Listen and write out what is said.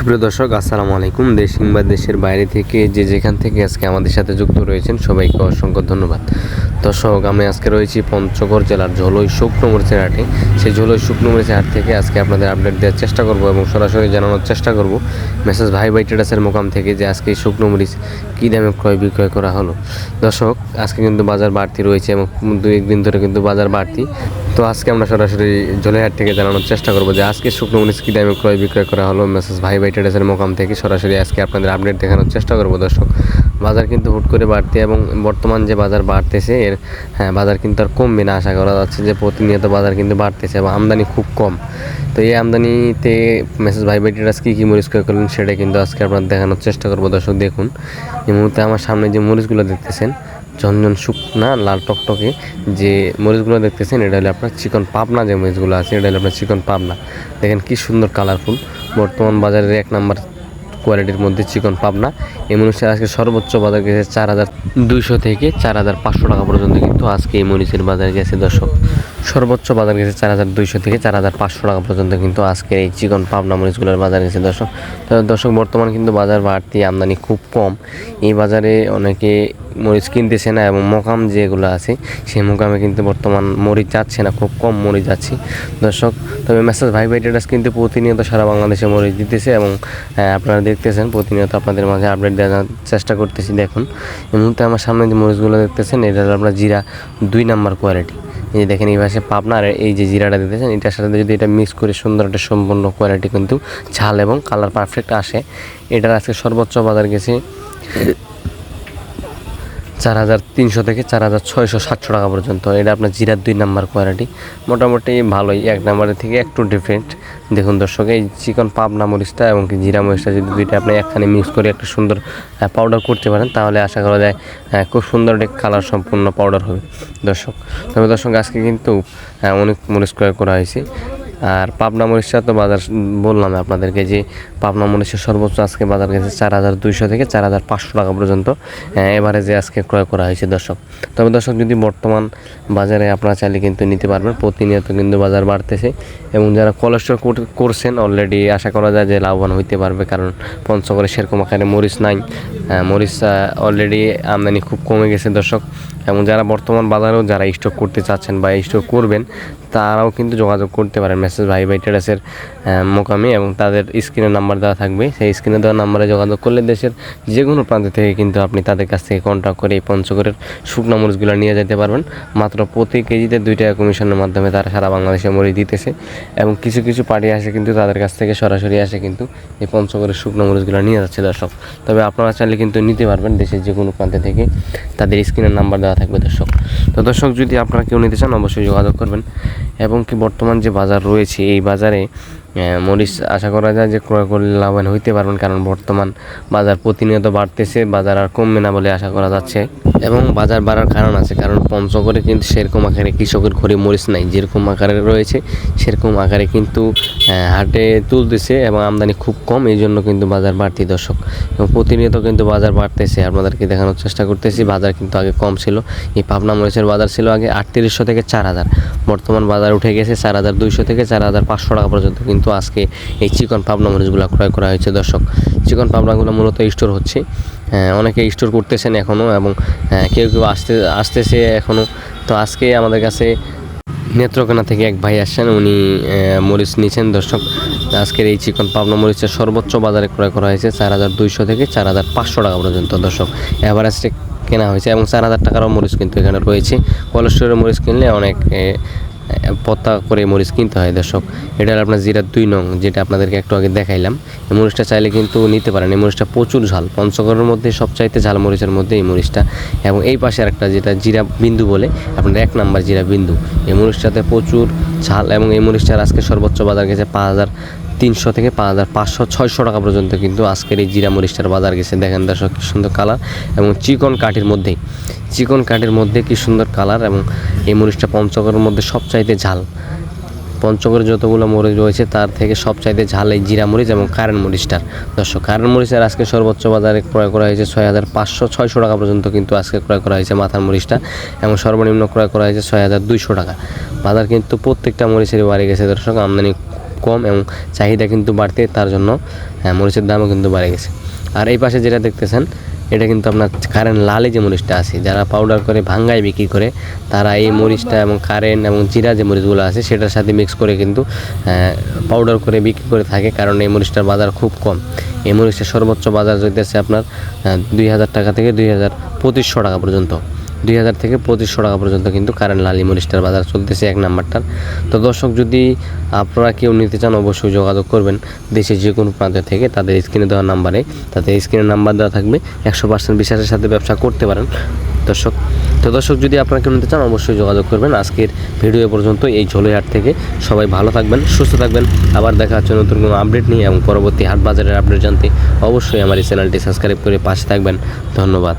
সুপ্রিয় দর্শক, আসসালামু আলাইকুম। দেশ কিংবা দেশের বাইরে থেকে যে যেখান থেকে আজকে আমাদের সাথে যুক্ত রয়েছেন, সবাইকে অসংখ্য ধন্যবাদ। দর্শক, আমি আজকে রয়েছি পঞ্চগড় জেলার ঝোলই শুকনো মরিচের হাটে সেই ঝোলই শুকনো মরিচের হাট থেকে আজকে আপনাদের আপডেট দেওয়ার চেষ্টা করব এবং সরাসরি জানানোর চেষ্টা করব মেসেজ ভাই ভাই ট্রেডার্সের মোকাম থেকে যে আজকে শুকনো মরিচ কী দামে ক্রয় বিক্রয় করা হলো। দর্শক, আজকে কিন্তু বাজার বাড়তি রয়েছে এবং দুই একদিন ধরে কিন্তু বাজার বাড়তি। তো আজকে আমরা সরাসরি জলেহাট থেকে জানানোর চেষ্টা করব যে আজকে শুকনো মরিচ কী দামে ক্রয় বিক্রয় করা হলো। মেসেজ ভাই ভাই ট্রেডার্সের মোকাম থেকে সরাসরি আজকে আপনাদের আপডেট দেখানোর চেষ্টা করব দর্শক। বাজার কিন্তু হুট করে বাড়তে এবং বর্তমান যে বাজার বাড়তেছে, এর হ্যাঁ বাজার কিন্তু আর কমবে না আশা করা যাচ্ছে যে প্রতিনিয়ত বাজার কিন্তু বাড়তেছে এবং আমদানি খুব কম। তো এই আমদানিতে মেসেজ ভাই ভাই ট্রেডার্স কী কী মরিচ ক্রয় করলেন সেটা কিন্তু আজকে আপনার দেখানোর চেষ্টা করব দর্শক, দেখুন। এই মুহূর্তে আমার সামনে যে মরিচগুলো দেখতেছেন ঝনঝন শুকনা লাল টকটকে যে মরিচগুলো দেখতেছেন, এটা হলো আপনার চিকন পাবনা যে মরিচগুলো আছে, এটা হলো আপনার চিকন পাবনা। দেখেন কি সুন্দর কালারফুল বর্তমান বাজারের এক নাম্বার কোয়ালিটির মধ্যে চিকন পাবনা। এই মরিচের আজকে সর্বোচ্চ বাজার গেছে চার হাজার দুইশো থেকে চার হাজার পাঁচশো টাকা পর্যন্ত, কিন্তু আজকে এই মরিচের বাজার গেছে দর্শক। সর্বোচ্চ বাজার গেছে চার হাজার দুইশো থেকে চার হাজার পাঁচশো টাকা পর্যন্ত কিন্তু আজকের এই চিকন পাবনা মরিচগুলোর বাজার গেছে। দর্শক দর্শক, বর্তমান কিন্তু বাজার বাড়তি আমদানি খুব কম। এই বাজারে অনেকে মরিচ কিনতেছে না এবং মোকাম যেগুলো আছে, সেই মোকামে কিন্তু বর্তমান মরিচ যাচ্ছে না, খুব কম মরিচ যাচ্ছে। দর্শক, তবে মেসেজ ভাই ভাই ট্রেডার্স কিন্তু প্রতিনিয়ত সারা বাংলাদেশে মরিচ দিতেছে এবং আপনারা দেখতেছেন, প্রতিনিয়ত আপনাদের মাঝে আপডেট দেওয়ার চেষ্টা করতেছি। দেখুন, এই মুহূর্তে আমার সামনে যে মরিচগুলো দেখতেছেন এটা হলো আপনার জিরা দুই নাম্বার কোয়ালিটি এই দেখেন, এই পাশে পাবনার এই যে জিরাটা দিতেছেন এটার সাথে যদি এটা মিক্স করে সুন্দর একটা সম্পূর্ণ কোয়ালিটি কিন্তু ঝাল এবং কালার পারফেক্ট আসে। এটার আজকে সর্বোচ্চ বাজার গেছে চার হাজার তিনশো থেকে চার হাজার ছয়শো সাতশো টাকা পর্যন্ত। এটা আপনার জিরার দুই নাম্বার কোয়ালিটি মোটামুটি ভালোই, এক নাম্বারের থেকে একটু ডিফারেন্ট দেখুন দর্শক, এই চিকন পাবনা মরিচটা এবং কি জিরা মরিচটা যদি দুইটা আপনি একখানে মিক্স করে একটা সুন্দর পাউডার করতে পারেন, তাহলে আশা করা যায় খুব সুন্দর একটা কালার সম্পূর্ণ পাউডার হবে। দর্শক, তবে দর্শক, আজকে কিন্তু অনেক মরিচ ক্রয় করা হয়েছে। আর পাবনা মরিচটা তো বাজার, বললাম আপনাদেরকে যে পাবনা মরিচের সর্বোচ্চ আজকে বাজার গেছে চার হাজার দুইশো থেকে চার হাজার পাঁচশো টাকা পর্যন্ত। এবারে যে আজকে ক্রয় করা হয়েছে দর্শক। তবে দর্শক, যদি বর্তমান বাজারে আপনারা চাইলে কিন্তু নিতে পারবেন। প্রতিনিয়ত কিন্তু বাজার বাড়তেছে এবং যারা কোলেস্টোর করছেন অলরেডি আশা করা যায় যে লাভবান হইতে পারবে কারণ পঞ্চগড়ে সেরকম আকারে মরিচ নাই। মরিচ অলরেডি আমদানি খুব কমে গেছে দর্শক। এবং যারা বর্তমান বাজারেও যারা স্টক করতে চাচ্ছেন বা স্টক করবেন তারাও কিন্তু যোগাযোগ করতে পারেন মেসেজ ভাই ভাই ট্রেডার্সের মোকামে এবং তাদের স্ক্রিনে নাম্বার দেওয়া থাকবে। সেই স্ক্রিনে দেওয়া নাম্বারে যোগাযোগ করলে দেশের যে কোনো প্রান্ত থেকে কিন্তু আপনি তাদের কাছ থেকে কন্ট্যাক্ট করে এই পঞ্চগড়ের শুকনো মরিচগুলো নিয়ে যেতে পারবেন। মাত্র প্রতি কেজিতে দুই টাকা কমিশনের মাধ্যমে তারা সারা বাংলাদেশে মরিচ দিতেছে এবং কিছু কিছু পার্টি আসে কিন্তু তাদের কাছ থেকে সরাসরি আসে কিন্তু এই পঞ্চগড়ের শুকনো মরিচগুলো নিয়ে যাচ্ছে দর্শক। তবে আপনারা চাইলে কিন্তু নিতে পারবেন দেশের যে কোনো প্রান্তে থেকে। তাদের স্ক্রিনের নাম্বার দেওয়া থাকবে দর্শক। তো দর্শক, যদি আপনারা কেউ নিতে চান, অবশ্যই যোগাযোগ করবেন। এবং কি বর্তমান যে বাজার রয়েছে, এই বাজারে মরিচ আশা করা যায় যে ক্রয় করলে লাভবান হইতে পারবেন, কারণ বর্তমান বাজার প্রতিনিয়ত বাড়তেছে, বাজার আর কমবে না বলে আশা করা যাচ্ছে। এবং বাজার বাড়ার কারণ আছে, কারণ পঞ্চগড়ে কিন্তু সেরকম আকারে কৃষকের ঘরে মরিচ নাই। যেরকম আকারে রয়েছে, সেরকম আকারে কিন্তু হাটে তুলতেছে এবং আমদানি খুব কম এই জন্য কিন্তু বাজার বাড়তি দর্শক। এবং প্রতিনিয়ত কিন্তু বাজার বাড়তেছে, আপনাদেরকে দেখানোর চেষ্টা করতেছি, বাজার কিন্তু আগে কম ছিল। এই পাবনা মরিচের বাজার ছিল আগে আটত্রিশশো থেকে চার হাজার। বর্তমান বাজার উঠে গেছে চার হাজার দুইশো থেকে চার হাজার পাঁচশো টাকা পর্যন্ত, কিন্তু আজকে এই চিকন পাবনা মরিচগুলো ক্রয় করা হয়েছে দর্শক। চিকন পাবনাগুলো মূলত স্টোর হচ্ছে। অনেকে স্টোর করতেছেন এখনও এবং আহ, কেউ কেউ আসতে আসতেছে এখনও তো আজকে আমাদের কাছে নেত্রকোনা থেকে এক ভাই আসছেন উনি মরিচ নিয়েছেন দর্শক আজকের এই চিকন পাবনা মরিচের সর্বোচ্চ বাজারে ক্রয় করা হয়েছে চার হাজার দুইশো থেকে চার হাজার পাঁচশো টাকা পর্যন্ত দর্শক। অ্যাভারেজে কেনা হয়েছে এবং চার হাজার টাকারও মরিচ কিন্তু এখানে রয়েছে। কোলেস্টোরের মরিচ কিনলে অনেক পত্তা করে মরিচ কিনতে হয়, দর্শক। এটা হলো আপনার জিরার দুই নং, যেটা আপনাদেরকে একটু আগে দেখাইলাম। এই মরিচটা চাইলে কিন্তু নিতে পারেন। এই মরিচটা প্রচুর ঝাল। পঞ্চগড়ের মধ্যে সবচাইতে ঝাল মরিচের মধ্যে এই মরিচটা। এবং এই পাশে আরেকটা যেটা জিরা বিন্দু বলে, আপনার এক নাম্বার জিরা বিন্দু। এই মরিচটাতে প্রচুর ঝাল এবং এই মরিচটার আজকে সর্বোচ্চ বাজার গেছে পাঁচ হাজার তিনশো থেকে পাঁচ হাজার পাঁচশো, ছয়শো টাকা পর্যন্ত কিন্তু আজকের এই জিরা মরিচটার বাজার গেছে। দেখেন দর্শক, কী সুন্দর কালার এবং চিকন কাঠির মধ্যেই। চিকন কাঠির মধ্যে কী সুন্দর কালার এবং এই মরিচটা পঞ্চগড়ের মধ্যে সবচাইতে ঝাল। পঞ্চগড়ে যতগুলো মরিচ রয়েছে, তার থেকে সবচাইতে ঝাল এই জিরা মরিচ এবং কারেন্ট মরিচটার। দর্শক কারেন্ট মরিচের আজকে সর্বোচ্চ বাজারে ক্রয় করা হয়েছে ছয় হাজার পাঁচশো, ছয়শো টাকা পর্যন্ত কিন্তু আজকে ক্রয় করা হয়েছে মাথার মরিচটা এবং সর্বনিম্ন ক্রয় করা হয়েছে ছয় হাজার দুইশো টাকা। বাজার কিন্তু প্রত্যেকটা মরিচেরই বাড়ি গেছে দর্শক, আমদানি কম এবং চাহিদা কিন্তু বাড়তে তার জন্য হ্যাঁ, মরিচের দামও কিন্তু বাড়ে গেছে। আর এই পাশে যেটা দেখতেছেন এটা কিন্তু আপনার কারেন্ট লালে যে মরিচটা আছে যারা পাউডার করে ভাঙ্গায় বিক্রি করে তারা এই মরিচটা এবং কারেন্ট এবং জিরা যে মরিচগুলো আছে সেটার সাথে মিক্স করে কিন্তু পাউডার করে বিক্রি করে থাকে কারণ এই মরিচটার বাজার খুব কম। এই মরিচটার সর্বোচ্চ বাজার যেতেছে আপনার দুই হাজার টাকা থেকে দুই হাজার পঁচিশশো টাকা পর্যন্ত। দুই হাজার থেকে পঁচিশশো টাকা পর্যন্ত কিন্তু কারেন্ট লালি মরিচটার বাজার চলতেছে এক নাম্বারটার। তো দর্শক, যদি আপনারা কেউ নিতে চান, অবশ্যই যোগাযোগ করবেন দেশের যে কোনো প্রান্ত থেকে, তাদের স্ক্রিনে দেওয়া নাম্বারে। তাদের স্ক্রিনে নাম্বার দেওয়া থাকবে, একশো পার্সেন্ট বিশ্বাসের সাথে ব্যবসা করতে পারেন। দর্শক, তো দর্শক, যদি আপনারা কেউ নিতে চান, অবশ্যই যোগাযোগ করবেন। আজকের ভিডিও পর্যন্ত এই ঝোলইহাট থেকে সবাই ভালো থাকবেন, সুস্থ থাকবেন। আবার দেখা হচ্ছে নতুন কোনো আপডেট নিয়ে এবং পরবর্তী হাট বাজারের আপডেট জানতে অবশ্যই আমার এই চ্যানেলটি সাবস্ক্রাইব করে পাশে থাকবেন। ধন্যবাদ।